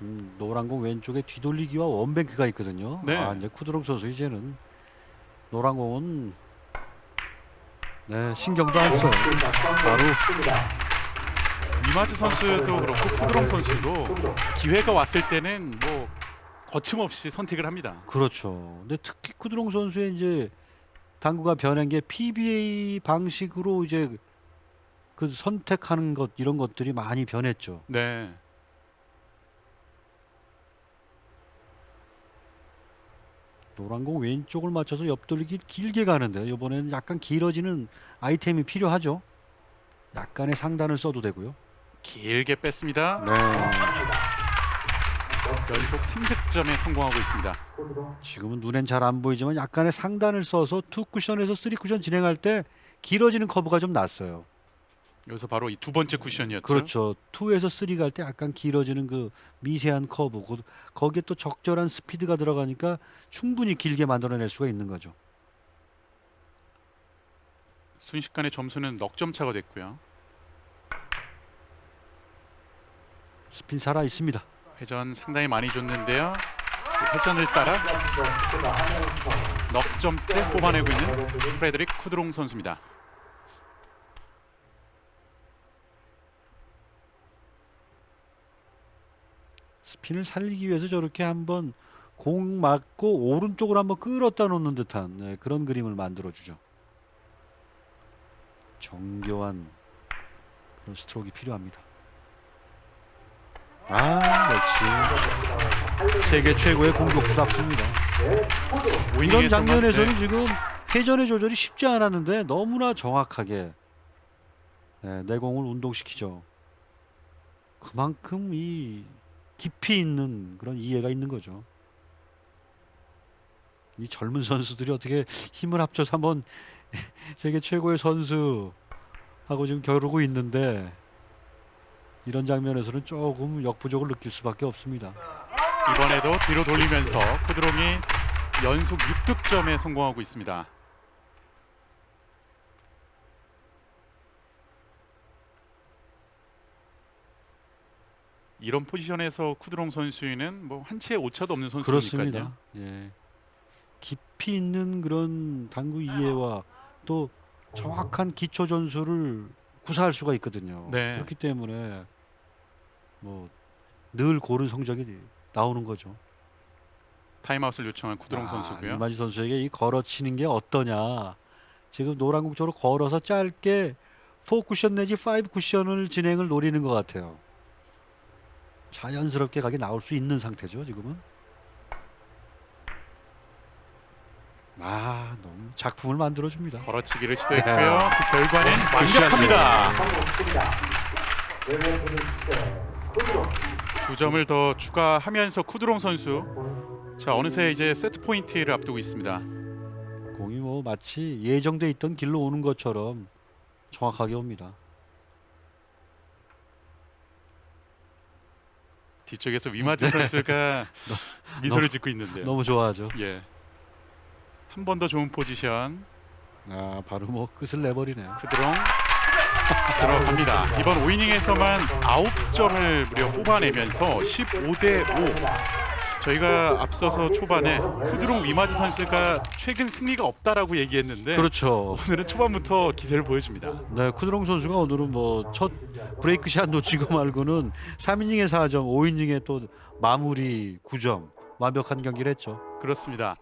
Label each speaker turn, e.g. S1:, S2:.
S1: 지금 노란 공 왼쪽에 뒤돌리기와 원뱅크가 있거든요.
S2: 네.
S1: 아, 이제 쿠드록 선수 이제는 노란 공은 네 신경도 안 써요. 바로
S2: 이마즈 선수도 그렇고 쿠드롱 선수도 기회가 왔을 때는 뭐 거침없이 선택을 합니다.
S1: 그렇죠. 근데 특히 쿠드롱 선수의 이제 당구가 변한 게 PBA 방식으로 이제 그 선택하는 것 이런 것들이 많이 변했죠.
S2: 네.
S1: 노란 공 왼쪽을 맞춰서 옆돌리기 길게 가는데 이번에는 약간 길어지는 아이템이 필요하죠. 약간의 상단을 써도 되고요.
S2: 길게 뺐습니다.
S1: 네.
S2: 연속 3득점에 성공하고 있습니다.
S1: 지금은 눈엔 잘 안 보이지만 약간의 상단을 써서 투 쿠션에서 쓰리 쿠션 진행할 때 길어지는 커브가 좀 났어요.
S2: 여기서 바로 이 두 번째 쿠션이었죠.
S1: 그렇죠. 투에서 쓰리 갈때 약간 길어지는 그 미세한 커브 그- 거기에 또 적절한 스피드가 들어가니까 충분히 길게 만들어낼 수가 있는 거죠.
S2: 순식간에 점수는 넉 점 차가 됐고요.
S1: 스핀 살아 있습니다.
S2: 회전 상당히 많이 줬는데요. 그 회전을 따라 넉 점째 뽑아내고 있는 프레드릭 쿠드롱 선수입니다.
S1: 스핀을 살리기 위해서 저렇게 한번 공 맞고 오른쪽으로 한번 끌었다 놓는 듯한 네, 그런 그림을 만들어 주죠. 정교한 그런 스트로크가 필요합니다. 아 역시 세계 최고의 공격수답습니다. 이런
S2: 오이닝에서만,
S1: 장면에서는
S2: 네,
S1: 지금 회전의 조절이 쉽지 않았는데 너무나 정확하게 네, 내공을 운동시키죠. 그만큼 이 깊이 있는 그런 이해가 있는 거죠. 이 젊은 선수들이 어떻게 힘을 합쳐서 한번 세계 최고의 선수 하고 지금 겨루고 있는데 이런 장면에서는 조금 역부족을 느낄 수밖에 없습니다.
S2: 이번에도 뒤로 돌리면서 쿠드롱이 연속 6득점에 성공하고 있습니다. 이런 포지션에서 쿠드롱 선수는 뭐 한 치의 오차도 없는 선수니까요.
S1: 그렇습니다. 예. 깊이 있는 그런 당구 이해와 또 정확한 기초 전술을 구사할 수가 있거든요.
S2: 네.
S1: 그렇기 때문에 뭐 늘 고른 성적이 나오는 거죠.
S2: 타임아웃을 요청한 쿠드롱
S1: 아,
S2: 선수고요.
S1: 이마지 선수에게 이 걸어치는 게 어떠냐. 지금 노란 공쪽으로 걸어서 짧게 4 쿠션 내지 5 쿠션을 진행을 노리는 것 같아요. 자연스럽게 각이 나올 수 있는 상태죠 지금은. 아 너무 작품을 만들어 줍니다.
S2: 걸어치기를 시도했고요. 그 결과는
S1: 굿샷이에요.
S2: 완벽합니다. 두 점을 더 추가하면서 쿠드롱 선수 자 어느새 이제 세트 포인트를 앞두고 있습니다.
S1: 공이 뭐 마치 예정돼 있던 길로 오는 것처럼 정확하게 옵니다.
S2: 뒤쪽에서 위마즈 선수가 미소를 짓고 있는데요.
S1: 너무 좋아하죠.
S2: 예. 한 번 더 좋은 포지션
S1: 아 바로 뭐 끝을 내버리네요.
S2: 쿠드롱 들어갑니다. 이번 5이닝에서만 9점을 무려 뽑아내면서 15대 5. 저희가 앞서서 초반에 쿠드롱 위마즈 선수가 최근 승리가 없다라고 얘기했는데
S1: 그렇죠.
S2: 오늘은 초반부터 기세를 보여줍니다.
S1: 네, 쿠드롱 선수가 오늘은 뭐 첫 브레이크 샷 놓치고 말고는 3이닝에 4점, 5이닝에 또 마무리 9점 완벽한 경기를 했죠.
S2: 그렇습니다.